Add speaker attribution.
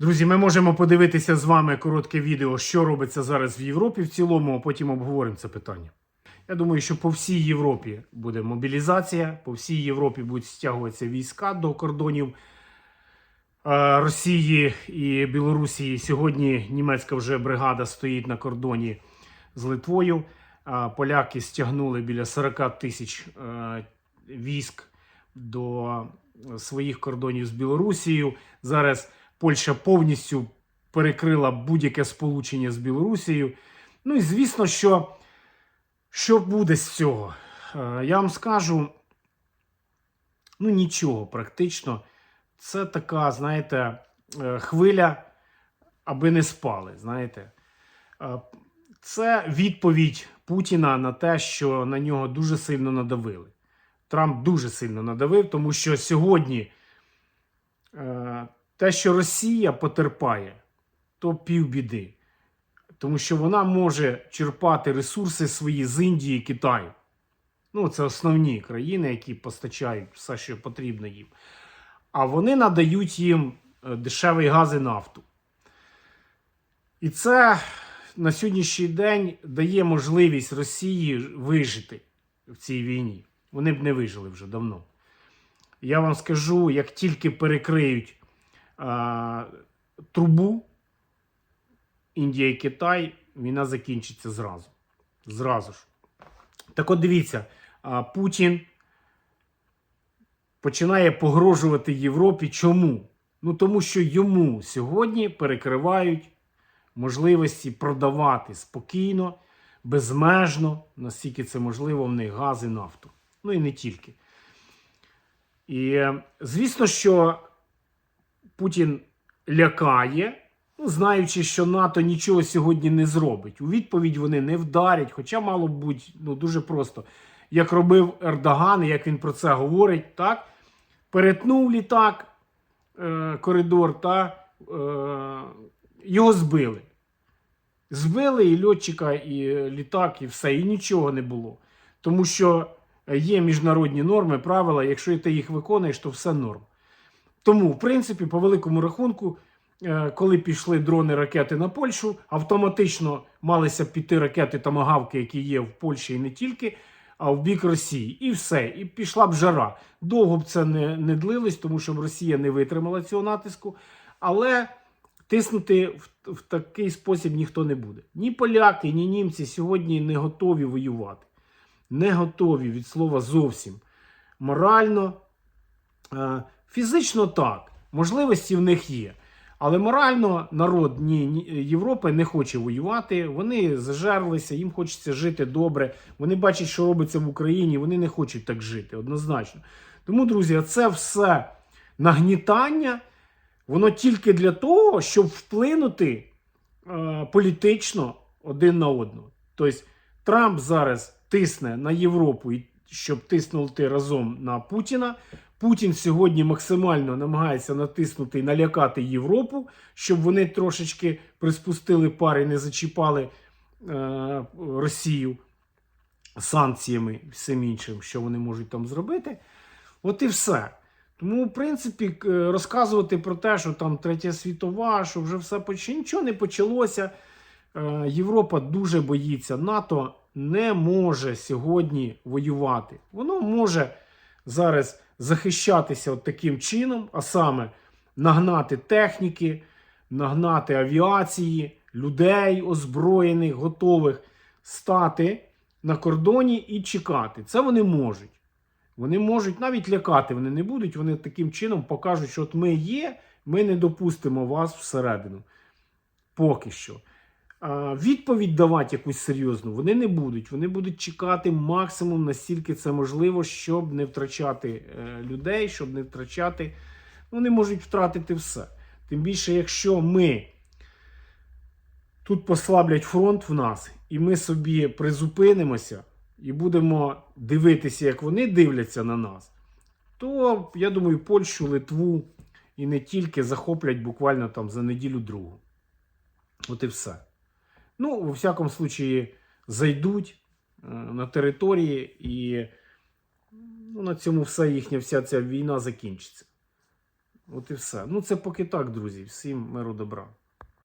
Speaker 1: Друзі, ми можемо подивитися з вами коротке відео, що робиться зараз в Європі в цілому, а потім обговоримо це питання. Я думаю, що по всій Європі буде мобілізація, по всій Європі будуть стягуватися війська до кордонів е, Росії і Білорусі. Сьогодні німецька вже бригада стоїть на кордоні з Литвою. Поляки стягнули біля 40 тисяч е, військ до своїх кордонів з Білорусією. Зараз Польща повністю перекрила будь-яке сполучення з Білорусією. Ну і звісно, що, що буде з цього? Е, Я вам скажу, ну нічого практично. Це така, знаєте, е, хвиля, аби не спали. Знаєте. Е, Це відповідь Путіна на те, що на нього дуже сильно надавили. Трамп дуже сильно надавив, тому що сьогодні те, що Росія потерпає, то півбіди. Тому що вона може черпати ресурси свої з Індії Китаю. Ну, це основні країни, які постачають все, що потрібно їм. А вони надають їм е, дешевий газ і нафту. І це на сьогоднішній день дає можливість Росії вижити в цій війні. Вони б не вижили вже давно. Я вам скажу, як тільки перекриють трубу Індія і Китай, війна закінчиться зразу. Зразу ж. Так от дивіться, Путін починає погрожувати Європі. Чому? Ну тому що йому сьогодні перекривають можливості продавати спокійно, безмежно, наскільки це можливо, в них газ і нафту. Ну і не тільки. І е, звісно, що Путін лякає, ну, знаючи, що НАТО нічого сьогодні не зробить. У відповідь вони не вдарять, хоча мало б бути ну, дуже просто. Як робив Ердоган, як він про це говорить, так? перетнув літак, е, коридор, та е, його збили. Збили і льотчика, і літак, і все, і нічого не було. Тому що є міжнародні норми, правила, якщо ти їх виконуєш, то все норм. Тому, в принципі, по великому рахунку, е, коли пішли дрони ракети на Польщу, автоматично малися піти ракети тамагавки, які є в Польщі і не тільки, а в бік Росії. І все. І пішла б жара. Довго б це не, не длилось, тому що Росія не витримала цього натиску. Але тиснути в, в такий спосіб ніхто не буде. Ні поляки, ні німці сьогодні не готові воювати. Не готові від слова зовсім. Морально, е, фізично так. Можливості в них є. Але морально народ ні, ні, Європи не хоче воювати. Вони зажерлися, їм хочеться жити добре. Вони бачать, що робиться в Україні. Вони не хочуть так жити, однозначно. Тому, друзі, це все нагнітання. Воно тільки для того, щоб вплинути е, політично один на одного. Тобто Трамп зараз тисне на Європу, щоб тиснути разом на Путіна. Путін сьогодні максимально намагається натиснути і налякати Європу, щоб вони трошечки приспустили пари, не зачіпали е, Росію санкціями всім іншим, що вони можуть там зробити. От і все. Тому, в принципі, е, розказувати про те, що там третя світова, що вже все почало, нічого не почалося. Е, Європа дуже боїться. НАТО не може сьогодні воювати. Воно може зараз захищатися от таким чином, а саме нагнати техніки, нагнати авіації, людей озброєних, готових стати на кордоні і чекати. Це вони можуть. Вони можуть навіть лякати, вони не будуть. Вони таким чином покажуть, що от ми є, ми не допустимо вас всередину. Поки що. Відповідь давати якусь серйозну вони не будуть. Вони будуть чекати максимум, настільки це можливо, щоб не втрачати е, людей, щоб не втрачати. Вони можуть втратити все. Тим більше, якщо ми тут послаблять фронт в нас, і ми собі призупинимося і будемо дивитися, як вони дивляться на нас, то я думаю, Польщу, Литву і не тільки захоплять буквально там за неділю-другу. От і все. Ну, во всяком случае, зайдуть е, на території, і ну, на цьому вся їхня вся ця війна закінчиться. От і все. Ну, це поки так, друзі. Всім миру добра.